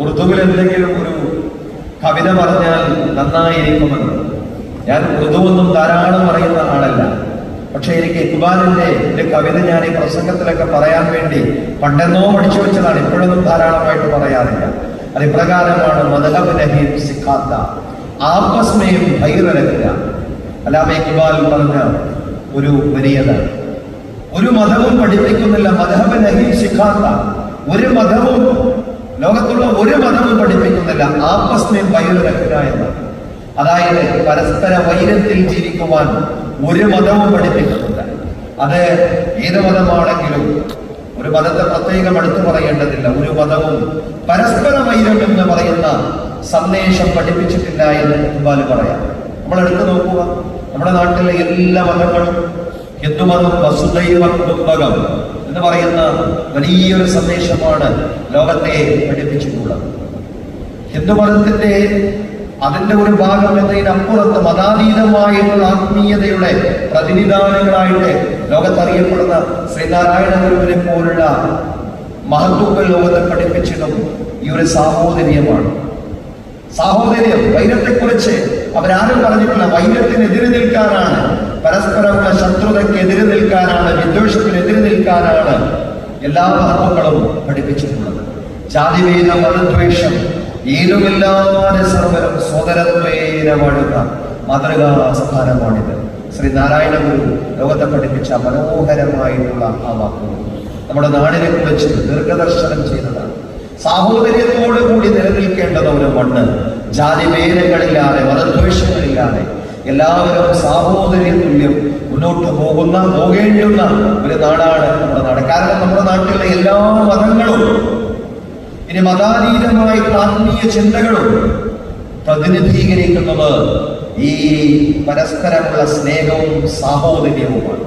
ഉറുദുവിൽ എന്തെങ്കിലും ഒരു കവിത പറഞ്ഞാൽ നന്നായിരിക്കുമെന്ന്. ഞാൻ ഉറുദുവൊന്നും ധാരാളം പറയുന്ന ആളല്ല. പക്ഷെ എനിക്ക് ഇക്ബാലിന്റെ ഒരു കവിത ഞാൻ ഈ പ്രസംഗത്തിലൊക്കെ പറയാൻ വേണ്ടി പണ്ടെന്നോ പഠിച്ചു വെച്ചതാണ്. ഇപ്പോഴൊന്നും ധാരാളമായിട്ട് പറയാറില്ല. അത് ഇപ്രകാരമാണ് സിഖാത്ത. ആപസ്മയും ഭൈറലല്ല അലാമ ഇക്ബാൽ പറഞ്ഞ ഒരു വലിയത. ഒരു മതവും പഠിപ്പിക്കുന്നില്ല. മതഹബ് നഹീം സിഖാത്ത. ഒരു മതവും ലോകത്തുള്ള ഒരു മതവും പഠിപ്പിക്കുന്നില്ല. ആപ്പസ്മേ വൈരരക്കുക എന്ന്. അതായത് പരസ്പര വൈരത്തിൽ ജീവിക്കുവാൻ ഒരു മതവും പഠിപ്പിക്കുന്നില്ല. അത് ഏത് മതമാണെങ്കിലും ഒരു മതത്തെ പ്രത്യേകം എടുത്തു പറയേണ്ടതില്ല. ഒരു മതവും പരസ്പര വൈരം എന്ന് പറയുന്ന സന്ദേശം പഠിപ്പിച്ചിട്ടില്ല എന്ന് പറയാം. നമ്മൾ എടുത്തു നോക്കുക. നമ്മുടെ നാട്ടിലെ എല്ലാ മതങ്ങളും ഹിന്ദുമതം വസുദൈവ കുടുംബകം എന്ന് പറയുന്ന വലിയൊരു സന്ദേശമാണ് ലോകത്തെ പഠിപ്പിച്ചിട്ടുള്ളത്. ഹിന്ദുമതത്തിന്റെ അതിന്റെ ഒരു ഭാഗം എന്നതിനപ്പുറത്ത് മതാതീതമായിട്ടുള്ള ആത്മീയതയുടെ പ്രതിനിധാനങ്ങളായിട്ട് ലോകത്തറിയപ്പെടുന്ന ശ്രീനാരായണ ഗുരുവിനെ പോലുള്ള മഹത്വങ്ങൾ ലോകത്തെ പഠിപ്പിച്ചിടും ഈ ഒരു സാഹോദര്യമാണ്. സാഹോദര്യം വൈരത്തെക്കുറിച്ച് അവരാരും പറഞ്ഞിട്ടില്ല. വൈരത്തിനെതിരെ നിൽക്കാനാണ് പരസ്പരമുള്ള ശത്രുതയ്ക്ക് എതിരെ നിൽക്കാനാണ് വിദ്വേഷത്തിനെതിരെ നിൽക്കാനാണ് എല്ലാ മഹത്വങ്ങളും പഠിപ്പിച്ചിട്ടുള്ളത്. ജാതിവേദ മതദ്വേഷം ഏതുമില്ലാതെ സർവരും സ്വതരത്വേന വാഴുന്ന മാതൃകാ സ്ഥാനമാണിത് ശ്രീ നാരായണ ഗുരു ലോകത്തെ പഠിപ്പിച്ച മനോഹരമായിട്ടുള്ള ആ വാക്കുകൾ. നമ്മുടെ നാടിനെ കുറിച്ച് ദീർഘദർശനം ചെയ്തതാണ്. സാഹോദര്യത്തോടു കൂടി നിലനിൽക്കേണ്ടത് ഒരു മണ്ണ്. ജാതിഭേദങ്ങളില്ലാതെ മതദ്വേഷങ്ങളില്ലാതെ എല്ലാവരും സാഹോദര്യ തുല്യം മുന്നോട്ട് പോകുന്ന പോകേണ്ടുന്ന ഒരു നാടാണ് നമ്മുടെ നാട്. കാരണം നമ്മുടെ നാട്ടിലെ എല്ലാ മതങ്ങളും ഇനി മതാതീതമായിട്ടുള്ള ആത്മീയ ചിന്തകളും പ്രതിനിധീകരിക്കുന്നത് ഈ പരസ്പരമുള്ള സ്നേഹവും സാഹോദര്യവുമാണ്